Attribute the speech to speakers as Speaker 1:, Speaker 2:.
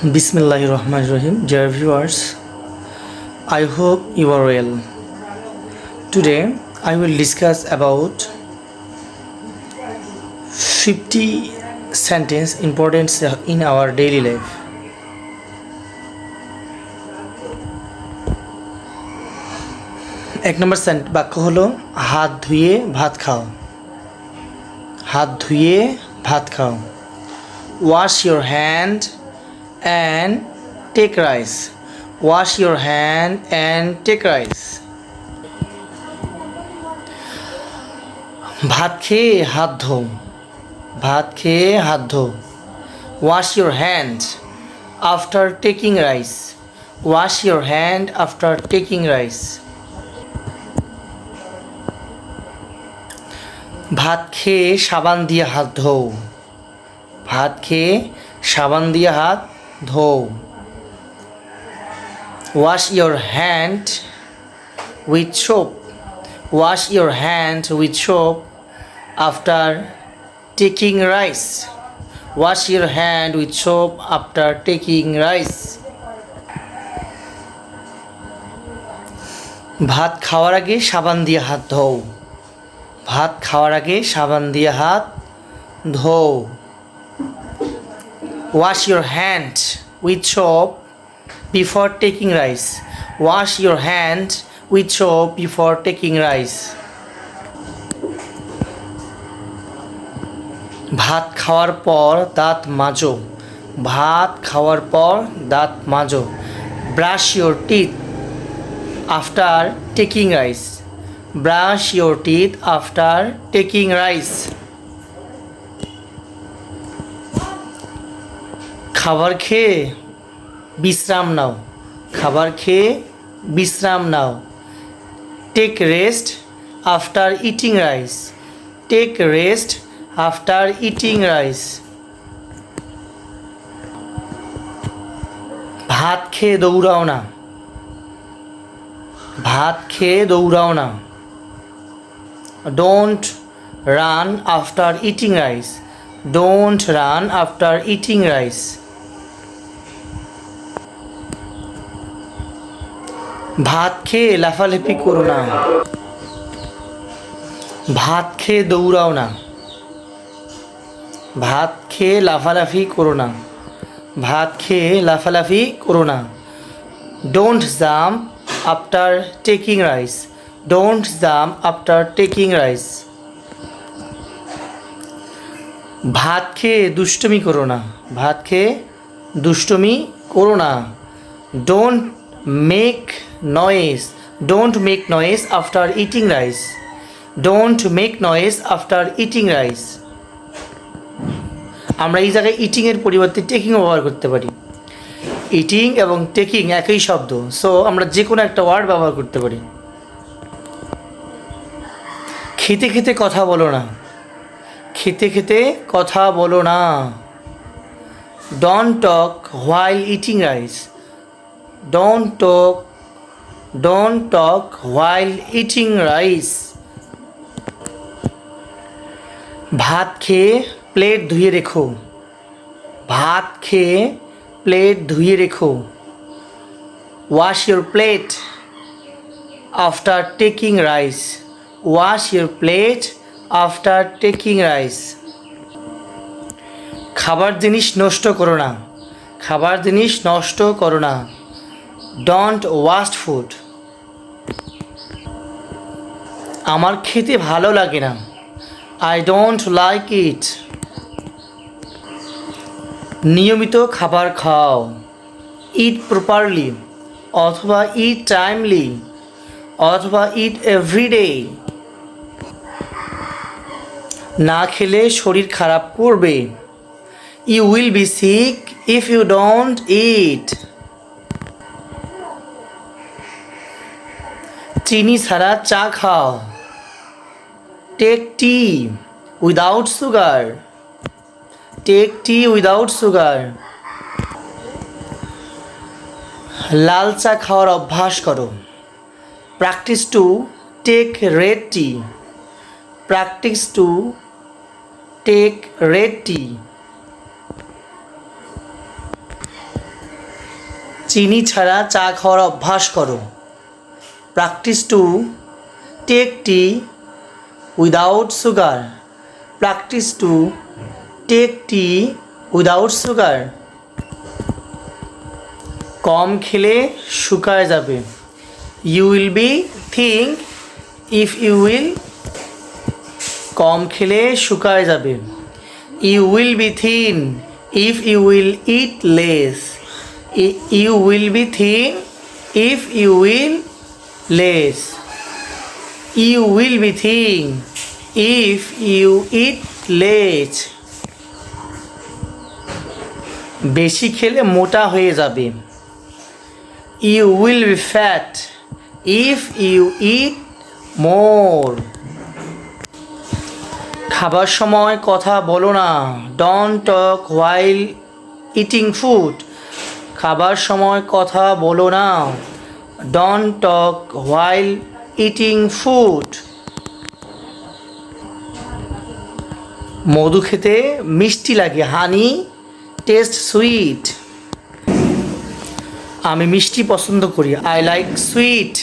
Speaker 1: বিসমিল্লাহ রহমান রহিম। Dear viewers I hope you are well today I will discuss about fifty sentence importance in our daily life এক নম্বর বাক্য হল, হাত ধুয়ে ভাত খাও। হাত ধুয়ে ভাত খাও। Wash your hand and take rice wash your hand and take rice ভাত খেয়ে হাত ধো ভাত খেয়ে হাত ধো wash your hand after taking rice wash your hand after taking rice ভাত খেয়ে সাবান দিয়ে হাত ধো ভাত খেয়ে সাবান দিয়ে হাত ধোও। Wash your hand with soap wash your hand with soap after taking rice wash your hand with soap after taking rice ভাত খাওয়ার আগে সাবান দিয়ে হাত ধোও। ভাত খাওয়ার আগে সাবান দিয়ে হাত ধোও। Wash your hand with soap before taking rice wash your hand with soap before taking rice ভাত খাওয়ার পর দাঁত মাজো। ভাত খাওয়ার পর দাঁত মাজো। Brush your teeth after taking rice brush your teeth after taking rice খাবার খেয়ে বিশ্রাম নাও। খাবার খেয়ে বিশ্রাম নাও। Take rest after eating rice take rest after eating rice ভাত খেয়ে দৌড়াও না। ভাত খেয়ে দৌড়াও না। Don't run after eating rice don't run after eating rice ভাত খেয়ে লাফালাফি করো না। ভাত খেয়ে দৌড়াও না। ভাত খেয়ে লাফালাফি করো না। ভাত খেয়ে লাফালাফি করো না। Don't jump after taking rice don't jump after taking rice ভাত খেয়ে দুষ্টমি করো না। ভাত খেয়ে দুষ্টমি করো না। Don't make noise don't make noise after eating rice don't make noise after eating rice আমরা এই জায়গায় ইটিংয়ের পরিবর্তে টেকিং ব্যবহার করতে পারি। ইটিং এবং টেকিং একই শব্দ। সো আমরা যে কোনো একটা ওয়ার্ড ব্যবহার করতে পারি। খেতে খেতে কথা বলো না। খেতে খেতে কথা বলো না। Don't talk while eating rice don't talk don't talk while eating rice ভাত খেয়ে প্লেট ধুয়ে রেখো। ভাত খেয়ে প্লেট ধুয়ে রেখো। Wash your plate after taking rice wash your plate after taking rice খাবার জিনিস নষ্ট করো না। খাবার জিনিস নষ্ট করো না। ডোন্ট ওয়াস্ট ফুড আমার খেতে ভালো লাগে না। আই ডোন্ট লাইক ইট নিয়মিত খাবার খাও। ইট প্রপারলি অথবা ইট টাইমলি অথবা ইট এভরিডে না খেলে শরীর খারাপ করবে। You will be sick if you don't eat চিনি ছাড়া চা খাও। Take tea without sugar take tea without sugar লাল চা খাওয়ার অভ্যাস করো। Practice to take red tea practice to take red tea চিনি ছাড়া চা খাওয়ার অভ্যাস করো। Practice to take tea without sugar practice to take tea without sugar কম খেলে শুকায় যাবে। You will be thin if you will কম খেলে শুকায় যাবে। You will be thin if you will eat less you will be thin if you will less you will be thin if you eat less বেশি খেলে মোটা হয়ে যাবে। You will be fat if you eat more খাবার সময় কথা বলো না। Don't talk while eating food খাবার সময় কথা বলো না। Don't talk while eating food মধু খেতে মিষ্টি লাগে হানি টেস্ট সুইট আমি মিষ্টি পছন্দ করি আই লাইক সুইট